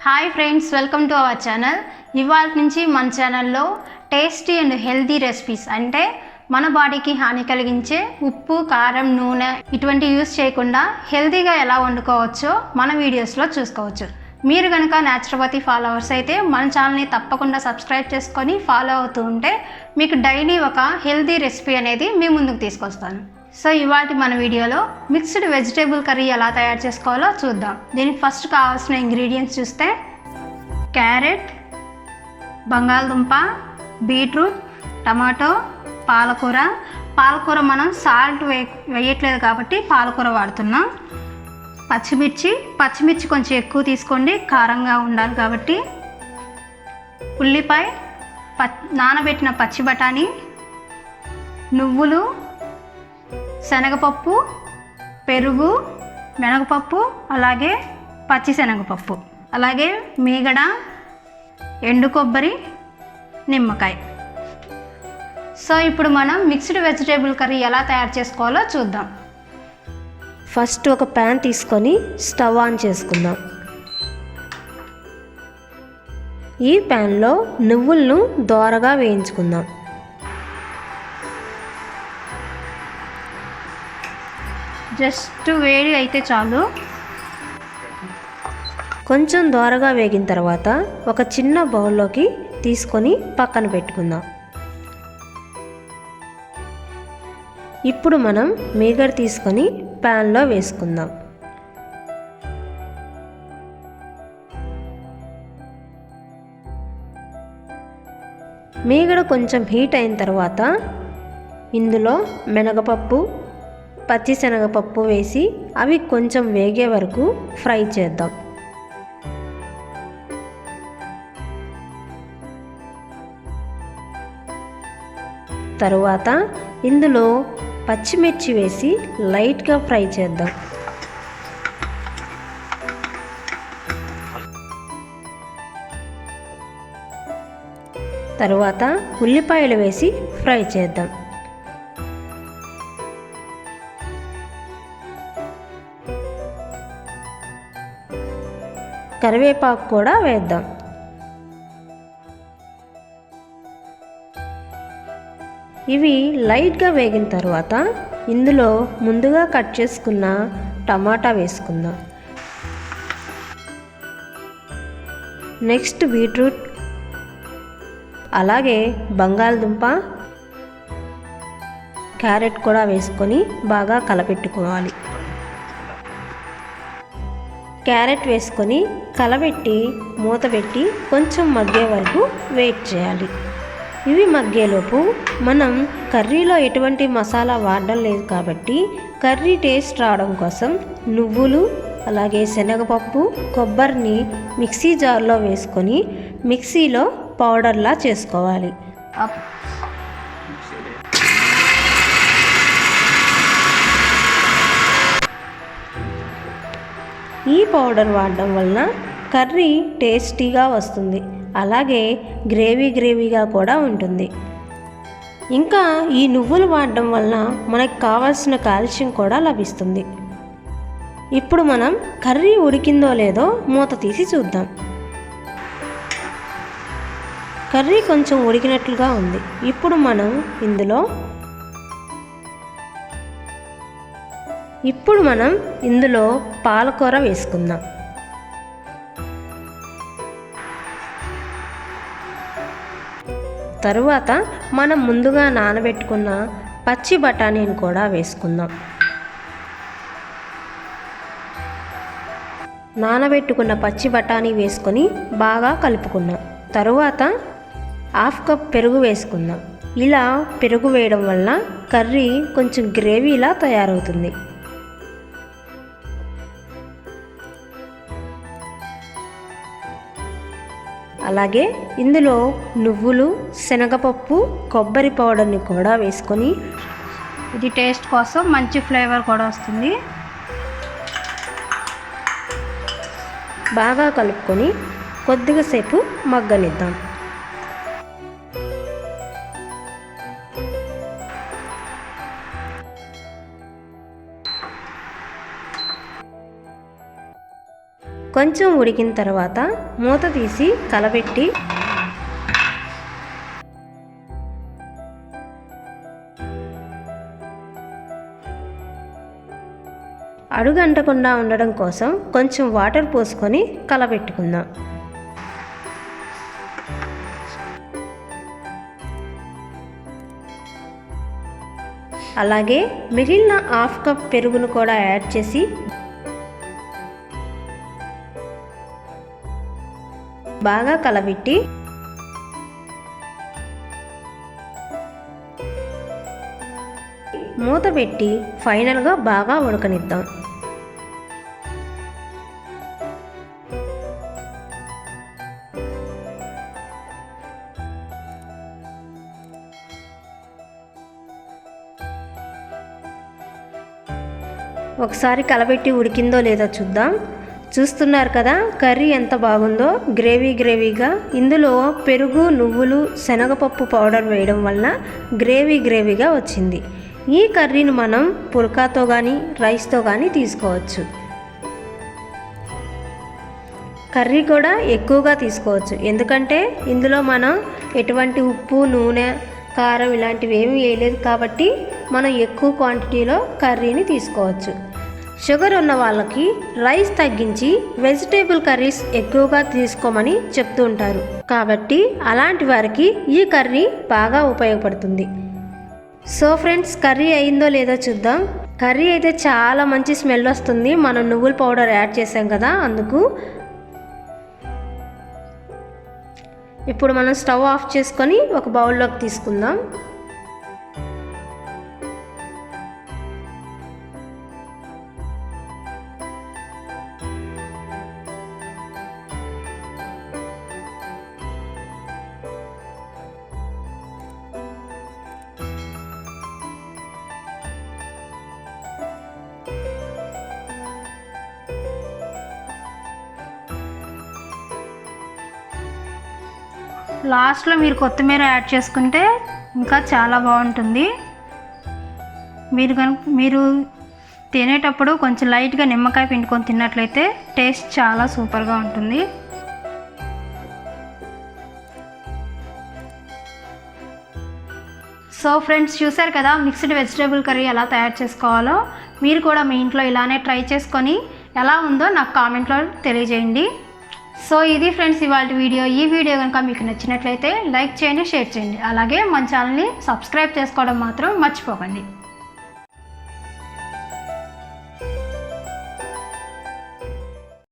Hi friends welcome to our channel ఇవాళ నుంచి మన ఛానల్లో టేస్టీ అండ్ హెల్తీ రెసిపీస్ అంటే మన బాడీకి హాని కలిగించే ఉప్పు కారం నూనె ఇటువంటి యూస్ చేయకుండా హెల్తీగా ఎలా వండుకోవచ్చో మన వీడియోస్లో చూసుకోవచ్చు. మీరు కనుక న్యాచురోపతి ఫాలోవర్స్ అయితే మన ఛానల్ని తప్పకుండా సబ్స్క్రైబ్ చేసుకొని ఫాలో అవుతూ ఉంటే మీకు డైలీ ఒక హెల్తీ రెసిపీ అనేది మీ ముందుకు తీసుకొస్తాను. సో ఇవాటి మన వీడియోలో మిక్స్డ్ వెజిటేబుల్ కర్రీ ఎలా తయారు చేసుకోవాలో చూద్దాం. దీనికి ఫస్ట్ కావాల్సిన ఇంగ్రీడియంట్స్ చూస్తే క్యారెట్ బంగాళదుంప బీట్రూట్ టమాటో పాలకూర. పాలకూర మనం సాల్ట్ వే వేయట్లేదు కాబట్టి పాలకూర వాడుతున్నాం. పచ్చిమిర్చి పచ్చిమిర్చి కొంచెం ఎక్కువ తీసుకోండి కారంగా ఉండాలి కాబట్టి. ఉల్లిపాయ ప నానబెట్టిన పచ్చి బఠానీ నువ్వులు శనగపప్పు పెరుగు మినగపప్పు అలాగే పచ్చిశనగపప్పు అలాగే మీగడ ఎండు కొబ్బరి నిమ్మకాయ. సో ఇప్పుడు మనం మిక్స్డ్ వెజిటేబుల్ కర్రీ ఎలా తయారు చేసుకోవాలో చూద్దాం. ఫస్ట్ ఒక ప్యాన్ తీసుకొని స్టవ్ ఆన్ చేసుకుందాం. ఈ ప్యాన్లో నువ్వులను దోరగా వేయించుకుందాం. జస్ట్ వేడి అయితే చాలు. కొంచెం దోరగా వేగిన తర్వాత ఒక చిన్న బౌల్లోకి తీసుకొని పక్కన పెట్టుకుందాం. ఇప్పుడు మనం మీగడ తీసుకొని ప్యాన్లో వేసుకుందాం. మీగడ కొంచెం హీట్ అయిన తర్వాత ఇందులో మినగపప్పు పచ్చిశనగపప్పు వేసి అవి కొంచెం వేగే వరకు ఫ్రై చేద్దాం. తరువాత ఇందులో పచ్చిమిర్చి వేసి లైట్గా ఫ్రై చేద్దాం. తరువాత ఉల్లిపాయలు వేసి ఫ్రై చేద్దాం. కరివేపాకు కూడా వేద్దాం. ఇవి లైట్గా వేగిన తర్వాత ఇందులో ముందుగా కట్ చేసుకున్న టమాటా వేసుకుందాం. నెక్స్ట్ బీట్రూట్ అలాగే బంగాళదుంప క్యారెట్ కూడా వేసుకొని బాగా కలపెట్టుకోవాలి. క్యారెట్ వేసుకొని కలబెట్టి మూత పెట్టి కొంచెం మగ్గే వరకు వెయిట్ చేయాలి. ఇవి మగ్గేలోపు మనం కర్రీలో ఎటువంటి మసాలా వాడడం లేదు కాబట్టి కర్రీ టేస్ట్ రావడం కోసం నువ్వులు అలాగే శనగపప్పు కొబ్బరిని మిక్సీ జార్లో వేసుకొని మిక్సీలో పౌడర్లా చేసుకోవాలి. ఈ పౌడర్ వాడడం వలన కర్రీ టేస్టీగా వస్తుంది. అలాగే గ్రేవీ గ్రేవీగా కూడా ఉంటుంది. ఇంకా ఈ నువ్వులు వాడడం వలన మనకు కావాల్సిన కాల్షియం కూడా లభిస్తుంది. ఇప్పుడు మనం కర్రీ ఉడికిందో లేదో మూత తీసి చూద్దాం. కర్రీ కొంచెం ఉడికినట్లుగా ఉంది. ఇప్పుడు మనం ఇందులో ఇప్పుడు మనం ఇందులో పాలకూర వేసుకుందాం. తరువాత మనం ముందుగా నానబెట్టుకున్న పచ్చి బఠానీని కూడా వేసుకుందాం. నానబెట్టుకున్న పచ్చి బఠానీ వేసుకొని బాగా కలుపుకుందాం. తరువాత హాఫ్ కప్ పెరుగు వేసుకుందాం. ఇలా పెరుగు వేయడం వల్ల కర్రీ కొంచెం గ్రేవీలా తయారవుతుంది. అలాగే ఇందులో నువ్వులు శనగపప్పు కొబ్బరి పౌడర్ని కూడా వేసుకొని ఇది టేస్ట్ కోసం మంచి ఫ్లేవర్ కూడా వస్తుంది. బాగా కలుపుకొని కొద్దిగా సేపు మగ్గనిద్దాం. కొంచెం ఉడికిన తర్వాత మూత తీసి కలబెట్టి అడుగంటకుండా ఉండడం కోసం కొంచెం వాటర్ పోసుకొని కలబెట్టుకుందాం. అలాగే మిగిలిన హాఫ్ కప్ పెరుగును కూడా యాడ్ చేసి బాగా కలబెట్టి మూత పెట్టి ఫైనల్గా బాగా ఉడకనిద్దాం. ఒకసారి కలబెట్టి ఉడికిందో లేదో చూద్దాం. చూస్తున్నారు కదా కర్రీ ఎంత బాగుందో. గ్రేవీ గ్రేవీగా. ఇందులో పెరుగు నువ్వులు శనగపప్పు పౌడర్ వేయడం వలన గ్రేవీ గ్రేవీగా వచ్చింది. ఈ కర్రీని మనం పుల్కాతో కానీ రైస్తో కానీ తీసుకోవచ్చు. కర్రీ కూడా ఎక్కువగా తీసుకోవచ్చు. ఎందుకంటే ఇందులో మనం ఎటువంటి ఉప్పు నూనె కారం ఇలాంటివి ఏమీ వేయలేదు కాబట్టి మనం ఎక్కువ క్వాంటిటీలో కర్రీని తీసుకోవచ్చు. షుగర్ ఉన్న వాళ్ళకి రైస్ తగ్గించి వెజిటేబుల్ కర్రీస్ ఎక్కువగా తీసుకోమని చెప్తూ ఉంటారు. కాబట్టి అలాంటి వారికి ఈ కర్రీ బాగా ఉపయోగపడుతుంది. సో ఫ్రెండ్స్ కర్రీ అయిందో లేదో చూద్దాం. కర్రీ అయితే చాలా మంచి స్మెల్ వస్తుంది. మనం నువ్వుల పౌడర్ యాడ్ చేసాం కదా అందుకు. ఇప్పుడు మనం స్టవ్ ఆఫ్ చేసుకొని ఒక బౌల్లోకి తీసుకుందాం. లాస్ట్లో మీరు కొత్తిమీర యాడ్ చేసుకుంటే ఇంకా చాలా బాగుంటుంది. మీరు కనుక మీరు తినేటప్పుడు కొంచెం లైట్గా నిమ్మకాయ పిండుకొని తిన్నట్లయితే టేస్ట్ చాలా సూపర్గా ఉంటుంది. సో ఫ్రెండ్స్ చూసారు కదా మిక్స్డ్ వెజిటేబుల్ కర్రీ ఎలా తయారు చేసుకోవాలో? మీరు కూడా మీ ఇంట్లో ఇలానే ట్రై చేసుకొని ఎలా ఉందో నాకు కామెంట్లో తెలియజేయండి. సో ఇది ఫ్రెండ్స్ ఇవాళ వీడియో. ఈ వీడియో కనుక మీకు నచ్చినట్లయితే లైక్ చేయండి షేర్ చేయండి. అలాగే మన ఛానల్ని సబ్స్క్రైబ్ చేసుకోవడం మాత్రం మర్చిపోకండి.